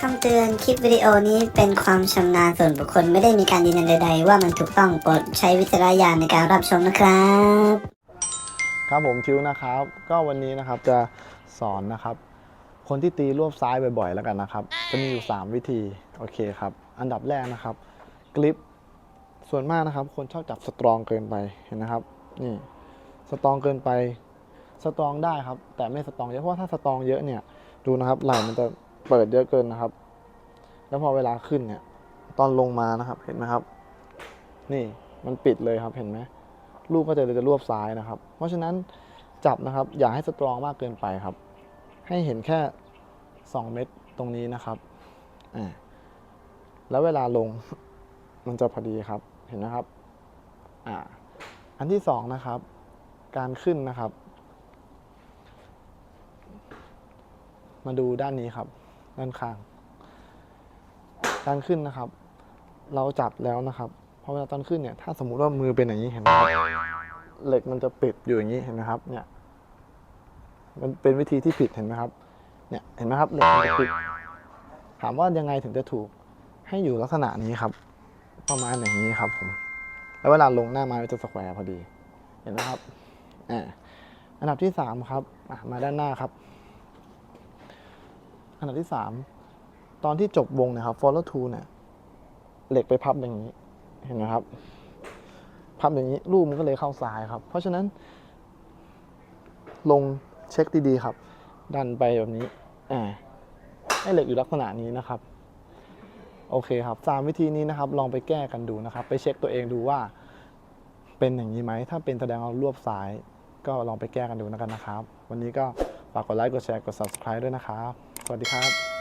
คำเตือนคลิปวิดีโอนี้เป็นความชำนาญส่วนบุคคลไม่ได้มีการยืนยันใดๆ ว่ามันถูกต้องโปรดใช้วิจารณญาณในการรับชมนะครับ ครับผมชิวนะครับ ก็วันนี้นะครับจะสอนนะครับ คนที่ตีรวบซ้ายบ่อยๆ แล้วกันนะครับ จะมีอยู่ 3 วิธีโอเคครับ อันดับแรกนะครับกริปส่วนมากนะครับ คนชอบจับสตรองเกินไปเห็นนะครับนี่สตรองเกินไปสตรองได้ครับ แต่ไม่สตรองเยอะเพราะว่าถ้าสตรองเยอะเนี่ยดูนะครับไหล่มันจะ เปิดเยอะเกินนะครับ แล้วพอเวลาขึ้นเนี่ย ตอนลงมานะครับ เห็นไหมครับ นี่มันปิดเลยครับเห็นไหมลูกก็จะจะรวบซ้ายนะครับ เพราะฉะนั้นจับนะครับ อย่าให้สตรองมากเกินไปครับ ให้เห็นแค่ 2 เม็ดตรงนี้นะครับอ่าแล้วเวลาลงมันจะพอดีครับ เห็นนะครับอ่าอันที่สองนะครับ การขึ้นนะครับ มาดูด้านนี้ครับ ด้านข้าง การขึ้นนะครับ เราจับแล้วนะครับพอเวลาตอนขึ้นเนี่ยถ้าสมมุติว่ามือเป็นอย่างนี้เห็นไหมครับเหล็กมันจะปิดอยู่อย่างนี้เห็นไหมครับ เนี่ย มันเป็นวิธีที่ผิดเห็นไหมครับ เนี่ยเห็นไหมครับเหล็กมันจะปิด ถามว่ายังไงถึงจะถูก ให้อยู่ลักษณะนี้ครับ ประมาณอย่างนี้ครับผมแล้วเวลาลงหน้าไม้จะสแควร์พอดี เห็นไหมครับอ่าอันดับที่สามครับมาด้านหน้าครับ อันดับที่สามตอนที่จบวงนะครับ follow to เนี่ยเหล็กไปพับอย่างนี้ เห็นไหมครับ พับอย่างนี้ลูกมันก็เลยเข้าซ้ายครับ เพราะฉะนั้น ลงเช็คดีๆครับ ดันไปแบบนี้อ่าให้เหล็กอยู่ลักษณะนี้นะครับ โอเคครับสามวิธีนี้นะครับ ลองไปแก้กันดูนะครับ ไปเช็คตัวเองดูว่า เป็นอย่างนี้ไหม ถ้าเป็นแสดงว่า รวบซ้าย ก็ลองไปแก้กันดูแล้วกันนะครับ วันนี้ก็ ฝากกดไลค์ กดแชร์ กด subscribe ด้วยนะครับ สวัสดีครับ